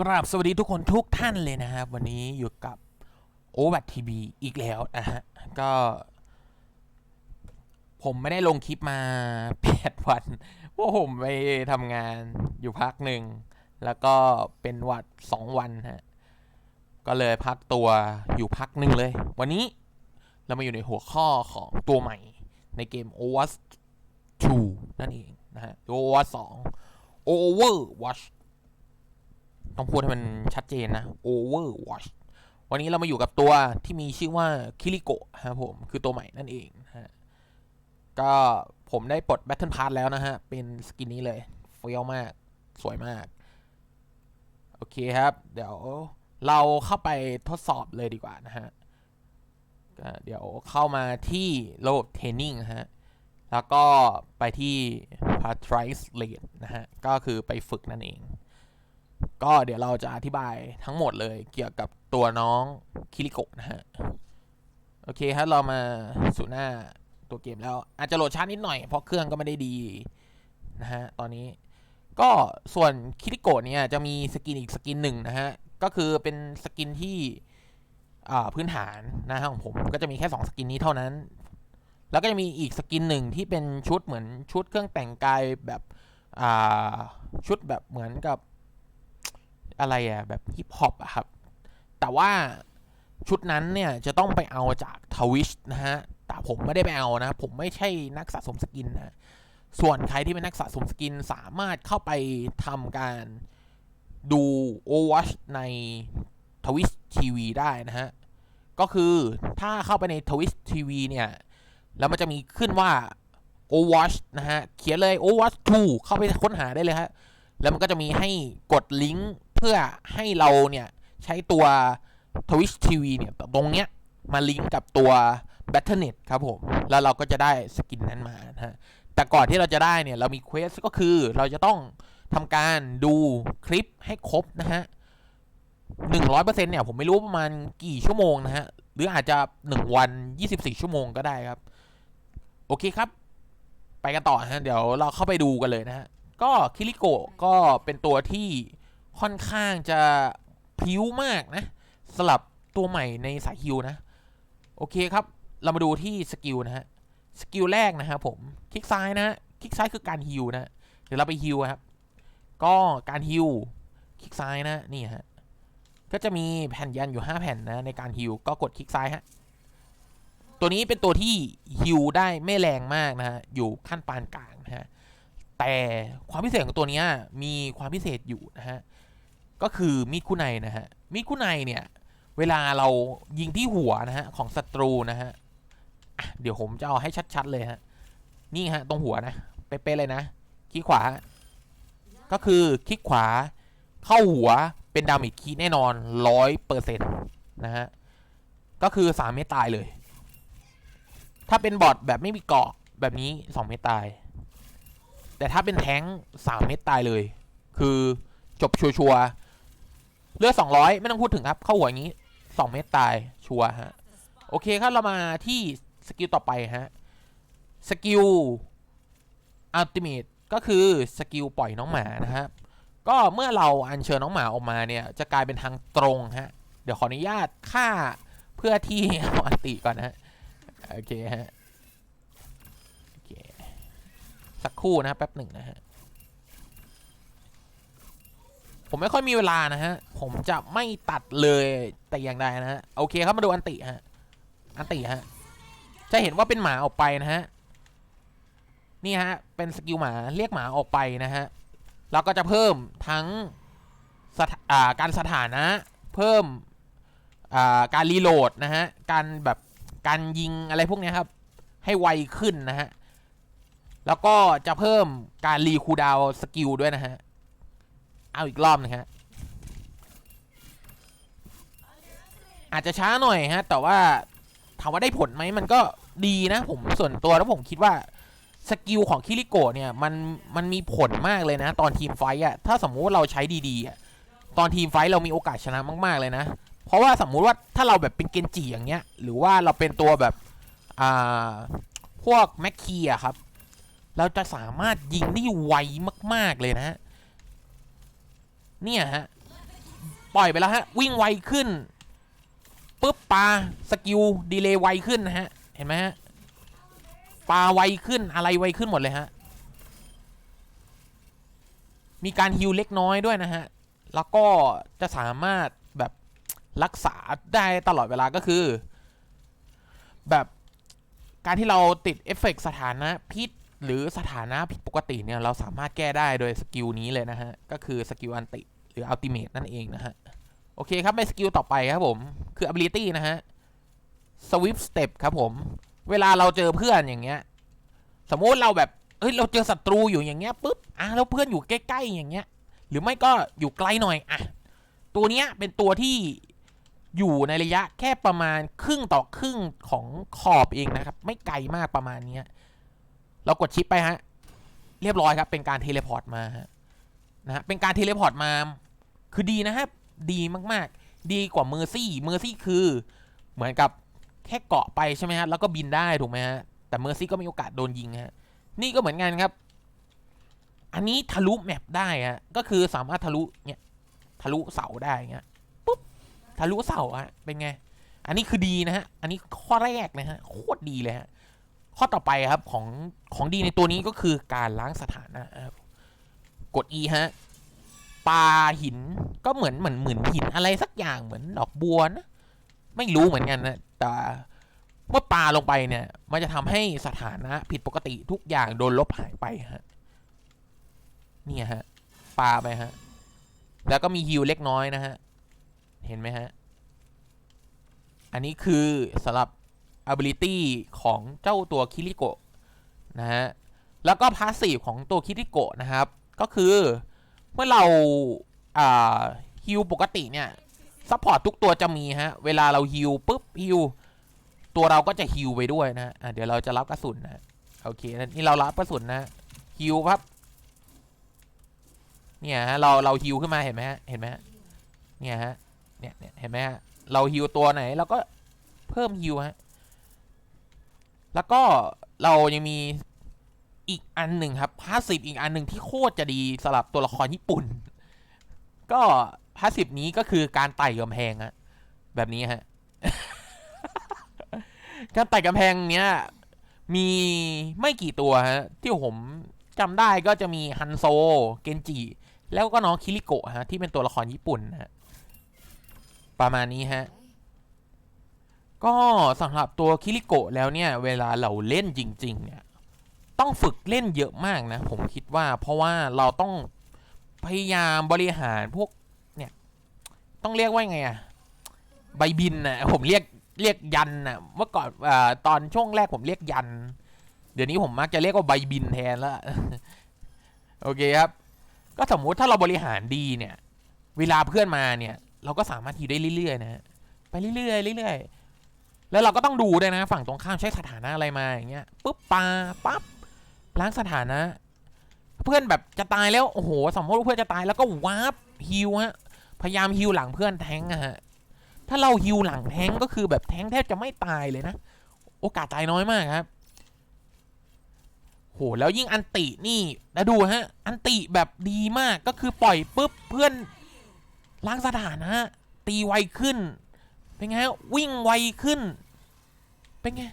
กราบสวัสดีทุกคนทุกท่านเลยนะครับ วันนี้อยู่กับโอวัตทีวีอีกแล้วนะฮะก็ ผมไม่ได้ลงคลิปมาแปดวันเพราะผมไปทำงานอยู่พักหนึ่ง แล้วก็เป็นวัดสองวันฮะก็เลยพักตัวอยู่พักหนึ่งเลย วันนี้เรามาอยู่ในหัวข้อของตัวใหม่ในเกม Overwatch 2นั่นเองนะฮะ Overwatch 2 Overwatch ต้องพูดให้มันชัดเจนนะ Overwatch วันนี้เรามาอยู่กับตัวที่มีชื่อว่าคิริโกะครับผมคือตัวใหม่นั่นเองนะฮะก็ผมได้ปลด Battle Pass แล้วนะฮะ เป็นสกินนี้เลยเฟี้ยวมาก สวยมาก โอเคครับ เดี๋ยวเราเข้าไปทดสอบเลยดีกว่านะฮะเดี๋ยวเข้ามาที่ระบบเทรนนิ่งฮะ แล้วก็ไปที่ p a t r i c e Rate นะฮะ ก็คือไปฝึกนั่นเอง ก็เดี๋ยวเราจะอธิบายทั้งหมดเลยเกี่ยวกับตัวน้องคิริโกะนะฮะ โอเคครับเรามาสู่หน้าตัวเกมแล้ว อาจจะโหลดช้านิดหน่อยเพราะเครื่องก็ไม่ได้ดีนะฮะตอนนี้ก็ส่วนคิริโกะเนี่ยจะมีสกินอีกสกินหนึ่งนะฮะ ก็คือเป็นสกินที่อ่าพื้นฐานนะฮะของผมก็จะมีแค่ 2 สกินนี้เท่านั้น แล้วก็จะมีอีกสกินหนึ่งที่เป็นชุดเหมือนชุดเครื่องแต่งกายแบบอ่าชุดแบบเหมือนกับ อะไรอะแบบฮิปฮอปอะครับ แต่ว่าชุดนั้นเนี่ยจะต้องไปเอาจากทวิชนะฮะ แต่ผมไม่ได้ไปเอานะ ผมไม่ใช่นักสะสมสกินนะ ส่วนใครที่เป็นนักสะสมสกินสามารถเข้าไปทำการดู Overwatch ในทวิชทีวีได้นะฮะ ก็คือถ้าเข้าไปในทวิชทีวีเนี่ย แล้วมันจะมีขึ้นว่า Overwatch นะฮะ เขียนเลย Overwatch 2 เข้าไปค้นหาได้เลยฮะ แล้วมันก็จะมีให้กดลิงก์ เพื่อให้เราเนี่ย ใช้ตัว Twitch TV เนี่ยตรงเนี้ยมาลิงก์กับตัว Battle.net ครับผม แล้วเราก็จะได้สกินนั้นมานะฮะแต่ก่อนที่เราจะได้เนี่ย เรามีเควสก็คือเราจะต้องทำการดูคลิปให้ครบนะฮะหนึ่งร้อยเปอร์เซ็นต์เนี่ย ผมไม่รู้ประมาณกี่ชั่วโมงนะฮะ หรืออาจจะหนึ่งวันยี่สิบสี่ชั่วโมงก็ได้ครับ โอเคครับ ไปกันต่อฮะ เดี๋ยวเราเข้าไปดูกันเลยนะฮะ ก็คิริโกะก็เป็นตัวที่ ค่อนข้างจะพิ้วมากนะสลับตัวใหม่ในสายฮิวนะ โอเคครับ เรามาดูที่สกิลนะฮะ สกิลแรกนะครับผม คลิกซ้ายนะฮะคลิกซ้ายคือการฮิวนะ เดี๋ยวเราไปฮิวครับ ก็การฮิวคลิกซ้ายนะ นี่ฮะ ก็จะมีแผ่นยันอยู่ 5 แผ่นนะในการฮิว ก็กดคลิกซ้ายฮะ ตัวนี้เป็นตัวที่ฮิวได้ไม่แรงมากนะฮะ อยู่ขั้นปานกลางนะฮะ แต่ความพิเศษของตัวนี้มีความพิเศษอยู่นะฮะ ก็คือมีดคู่ในนะฮะมีดคู่ในเนี่ยเวลาเรายิงที่หัวนะฮะของศัตรูนะฮะะเดี๋ยวผมจะเอาให้ชัดๆเลยฮะนี่ฮะตรงหัวนะเป๊ะๆเลยนะคลิกขวา ก็คือคลิกขวาเข้าหัวเป็นดาเมจคีแน่นอนร้อยเปอร์เซ็นต์นะฮะก็คือสามเมตรตายเลย ถ้าเป็นบอทแบบไม่มีเกาะแบบนี้สองเมตรตาย แต่ถ้าเป็นแท้งสามเมตรตายเลย คือจบชัวร์ เลือดสองร้อยไม่ต้องพูดถึงครับ เข้าหัวอย่างนี้สองเมตรตายชัวร์ฮะ โอเคครับเรามาที่สกิลต่อไปฮะ สกิลอัลติเมทก็คือสกิลปล่อยน้องหมานะฮะก็เมื่อเราอัญเชิญน้องหมาออกมาเนี่ยจะกลายเป็นทางตรงฮะ เดี๋ยวขออนุญาตฆ่าเพื่อที่เอาอันติก่อนนะฮะโอเคฮะโอเคสักครู่นะแป๊บหนึ่งนะฮะ ผมไม่ค่อยมีเวลานะฮะ ผมจะไม่ตัดเลยแต่อย่างใดนะฮะ โอเคครับมาดูอันติฮะ อันติฮะ จะเห็นว่าเป็นหมาออกไปนะฮะ นี่ฮะ เป็นสกิลหมาเรียกหมาออกไปนะฮะแล้วก็จะเพิ่มทั้งาการสถานะ เพิ่มาการรีโหลดนะฮะ การแบบการยิงอะไรพวกนี้ครับ ให้ไวขึ้นนะฮะ แล้วก็จะเพิ่มการรีคูดาวสกิลด้วยนะฮะ เอาอีกรอบนึงฮะ อาจจะช้าหน่อยฮะ แต่ว่าถามว่าได้ผลไหมมันก็ดีนะผมส่วนตัวแล้วผมคิดว่าสกิลของคิริโกะเนี่ยมันมันมีผลมากเลยนะ ตอนทีมไฟท์อะถ้าสมมุติเราใช้ดีๆอะตอนทีมไฟท์เรามีโอกาสชนะมาก ๆ เลยนะ เพราะว่าสมมุติว่าถ้าเราแบบเป็นเกนจิอย่างเงี้ย หรือว่าเราเป็นตัวแบบอ่าพวกแม็กคีอะครับ เราจะสามารถยิงได้ไวมาก ๆ เลยนะฮะ เนี่ยฮะ ปล่อยไปแล้วฮะ วิ่งไวขึ้นปุ๊บปลาสกิลดีเลย์ไวขึ้นนะฮะ เห็นไหมฮะปลาไวขึ้นอะไรไวขึ้นหมดเลยฮะ มีการฮิวเล็กน้อยด้วยนะฮะ แล้วก็จะสามารถแบบรักษาได้ตลอดเวลาก็คือ แบบการที่เราติดเอฟเฟกต์สถานะพิษ หรือสถานะผิดปกติเนี่ยเราสามารถแก้ได้โดยสกิลนี้เลยนะฮะ ก็คือสกิลอันติหรืออัลติเมทนั่นเองนะฮะ โอเคครับในสกิลต่อไปครับผม คือ ability นะฮะ swift step ครับผม เวลาเราเจอเพื่อนอย่างเงี้ย สมมติเราแบบเฮ้ยเราเจอศัตรูอยู่อย่างเงี้ยปุ๊บอะแล้วเพื่อนอยู่ใกล้ๆอย่างเงี้ย หรือไม่ก็อยู่ไกลหน่อยอะตัวเนี้ยเป็นตัวที่อยู่ในระยะแค่ประมาณครึ่งต่อครึ่งของขอบเองนะครับ ไม่ไกลมากประมาณเนี้ย เรากดชิปไปฮะ เรียบร้อยครับ เป็นการเทเลพอร์ตมาฮะนะฮะเป็นการเทเลพอร์ตมา คือดีนะครับ ดีมากๆ ดีกว่าเมอร์ซี่เมอร์ซี่คือเหมือนกับแค่เกาะไปใช่ไหมฮะแล้วก็บินได้ถูกไหมฮะแต่เมอร์ซี่ก็มีโอกาสโดนยิงฮะนี่ก็เหมือนกันครับ อันนี้ทะลุแมปได้ฮะก็คือสามารถทะลุเนี่ยทะลุเสาได้เงี้ยปุ๊บทะลุเสาฮะเป็นไง อันนี้คือดีนะฮะ อันนี้ข้อแรกนะฮะโคตรดีเลยฮะ ข้อต่อไปครับของของดีในตัวนี้ก็คือการล้างสถานะครับกด E ฮะปลาหินก็เหมือนเหมือนเหมือนหินอะไรสักอย่างเหมือนดอกบัวนะไม่รู้เหมือนกันนะแต่เมื่อปลาลงไปเนี่ย มันจะทำให้สถานะผิดปกติทุกอย่างโดนลบหายไปฮะเนี่ยฮะปลาไปฮะ แล้วก็มีฮิวเล็กน้อยนะฮะ เห็นไหมฮะ อันนี้คือสำหรับ ability ของเจ้าตัวคิริโกะนะฮะ แล้วก็พาสซีฟของตัวคิริโกะนะครับ ก็คือเมื่อเราอ่าฮิวปกติเนี่ยซัพพอร์ตทุกตัวจะมีฮะ เวลาเราฮิวปุ๊บฮิวตัวเราก็จะฮิวไปด้วยนะอะเดี๋ยวเราจะรับกระสุนนะโอเคนี่เรารับกระสุนนะฮิวครับเนี่ยฮะเราเราฮิวขึ้นมาเห็นไหมฮะเห็นไหมฮะเนี่ยฮะเนี่ยเนี่ยเห็นไหมฮะเราฮิวตัวไหนเราก็เพิ่มฮิวฮะ แล้วก็เรายังมีอีกอันหนึ่งครับพาสซีฟอีกอันหนึ่งที่โคตรจะดีสำหรับตัวละครญี่ปุ่น ก็พาสซีฟนี้ก็คือการไต่กำแพงอะแบบนี้ฮะการไต่กำแพงเนี้ยมีไม่กี่ตัวฮะที่ผมจำได้ก็จะมีฮันโซ เกนจิ แล้วก็น้องคิริโกะฮะที่เป็นตัวละครญี่ปุ่นนะฮะประมาณนี้ฮะ ก็สำหรับตัวคิริโกะแล้วเนี่ย เวลาเราเล่นจริง ๆ เนี่ย ต้องฝึกเล่นเยอะมากนะ ผมคิดว่าเพราะว่าเราต้องพยายามบริหารพวกเนี่ย ต้องเรียกว่าไงอะใบบินนะผมเรียกเรียกยันนะเมื่อก่อนอตอนช่วงแรกผมเรียกยัน เดี๋ยวนี้ผมมักจะเรียกว่าใบบินแทนแล้วโอเคครับ ก็สมมุติถ้าเราบริหารดีเนี่ย เวลาเพื่อนมาเนี่ย เราก็สามารถทีได้เรื่อยๆนะฮะไปเรื่อยๆเรื่อยๆ แล้วเราก็ต้องดูด้วยนะฝั่งตรงข้ามใช้สถานะอะไรมาอย่างเงี้ยปุ๊บปาปั๊บล้างสถานะ เพื่อนแบบจะตายแล้วโอ้โหสมมติเพื่อนจะตายแล้วก็วาร์ปฮิวฮะพยายามฮิวหลังเพื่อนแทงอะฮะถ้าเราฮิวหลังแทงก็คือแบบแทงแทบจะไม่ตายเลยนะ โอกาสตายน้อยมากครับโหแล้วยิ่งอันตินี่แล้วดูฮะ อันติแบบดีมากก็คือปล่อยปุ๊บเพื่อนล้างสถานะตีไวขึ้นเป็นไงฮะวิ่งไวขึ้น เป็นไง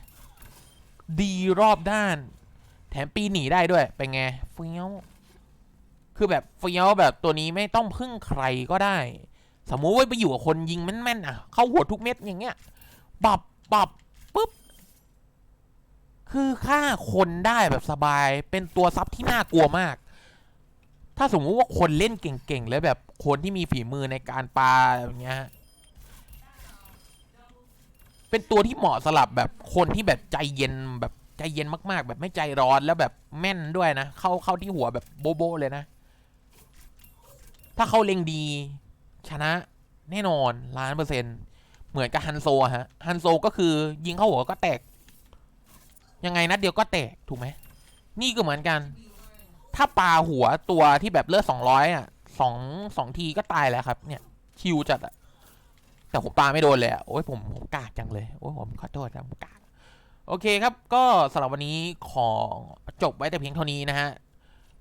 ดีรอบด้าน แถมปีหนีได้ด้วย เป็นไงเฟี้ยวคือแบบเฟี้ยวแบบตัวนี้ไม่ต้องพึ่งใครก็ได้ สมมุติว่าไปอยู่กับคนยิงแม่นๆอะ เข้าหัวทุกเม็ดอย่างเงี้ยปับปับปุ๊บ คือฆ่าคนได้แบบสบาย เป็นตัวซับที่น่ากลัวมาก ถ้าสมมุติว่าคนเล่นเก่งๆ แล้วแบบคนที่มีฝีมือในการปาอย่างเงี้ย เป็นตัวที่เหมาะสำหรับแบบคนที่แบบใจเย็นแบบใจเย็นมากๆ แบบไม่ใจร้อนแล้วแบบแม่นด้วยนะ เข้าเข้าที่หัวแบบโบโบเลยนะ ถ้าเขาเล็งดี ชนะแน่นอนล้านเปอร์เซ็นต์เหมือนกับฮันโซฮะฮันโซก็คือยิงเข้าหัวก็แตก ยังไงนัดเดียวก็แตกถูกไหมนี่ก็เหมือนกัน ถ้าปาหัวตัวที่แบบเลือดสองร้อยอะสองสองทีก็ตายแล้วครับ เนี่ยชิวจัดอะ แต่ผมปาไม่โดนเลยอะโอ้ยผมผมกากจังเลยโอ้ยผมขอโทษครับผมกากโอเคครับ ก็สำหรับวันนี้ขอจบไว้แต่เพียงเท่านี้นะฮะ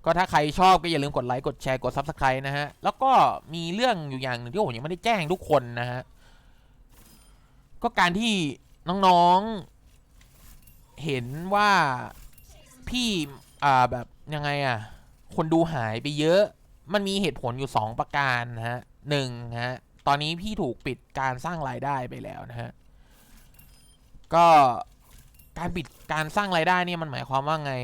ก็ถ้าใครชอบก็อย่าลืมกดไลค์กดแชร์กด Subscribe นะฮะ แล้วก็มีเรื่องอยู่อย่างหนึ่งที่ผมยังไม่ได้แจ้งทุกคนนะฮะ ก็การที่น้องๆ เห็นว่าพี่อ่าแบบยังไงอะ คนดูหายไปเยอะ มันมีเหตุผลอยู่ 2 ประการนะฮะหนึ่งฮะ ตอนนี้พี่ถูกปิดการสร้างรายได้ไปแล้วนะฮะ ก็การปิดการสร้างรายได้เนี่ยมันหมายความว่าไง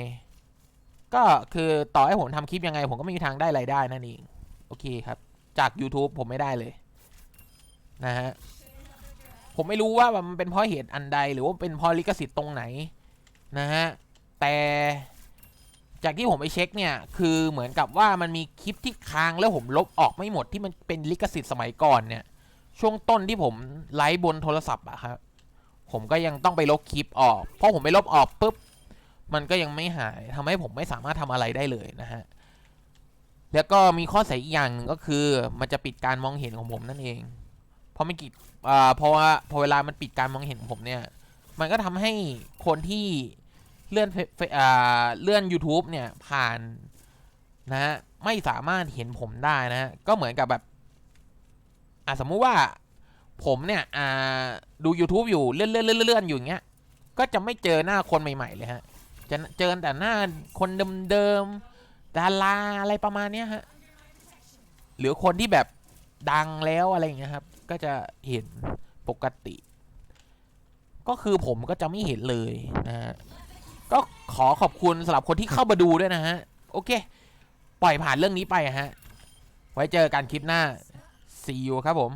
ก็คือต่อให้ผมทำคลิปยังไง ผมก็ไม่มีทางได้รายได้นั่นเอง โอเคครับ จาก YouTube ผมไม่ได้เลยนะฮะ ผมไม่รู้ว่ามันเป็นเพราะเหตุอันใดหรือว่าเป็นเพราะลิขสิทธิ์ตรงไหนนะฮะ แต่ จากที่ผมไปเช็คเนี่ย คือเหมือนกับว่ามันมีคลิปที่ค้างแล้วผมลบออกไม่หมดที่มันเป็นลิขสิทธิ์สมัยก่อนเนี่ย ช่วงต้นที่ผมไลฟ์บนโทรศัพท์อะครับผมก็ยังต้องไปลบคลิปออก เพราะผมไปลบออกปุ๊บ มันก็ยังไม่หายทำให้ผมไม่สามารถทำอะไรได้เลยนะฮะ แล้วก็มีข้อเสียอีกอย่างหนึ่งก็คือ มันจะปิดการมองเห็นของผมนั่นเอง เพราะไม่กิดอ่าเพราะว่าพอเวลามันปิดการมองเห็นของผมเนี่ย มันก็ทำให้คนที่ เลื่อนเฟเฟอ่าเลื่อน YouTube เนี่ยผ่านนะฮะไม่สามารถเห็นผมได้นะฮะก็เหมือนกับแบบอะสมมุติว่าผมเนี่ยอ่าดู YouTube อยู่เลื่อนเลื่อนเลื่อนเลื่อนอยู่อย่างเงี้ยก็จะไม่เจอหน้าคนใหม่ ๆ เลยฮะจะเจอแต่หน้าคนเดิมๆดาราอะไรประมาณเนี้ยฮะหรือคนที่แบบดังแล้วอะไรอย่างเงี้ยครับ ก็จะเห็นปกติ ก็คือผมก็จะไม่เห็นเลยนะฮะ ก็ขอขอบคุณสำหรับคนที่เข้ามาดูด้วยนะฮะ โอเค ปล่อยผ่านเรื่องนี้ไปฮะ ไว้เจอกันคลิปหน้า see you ครับผม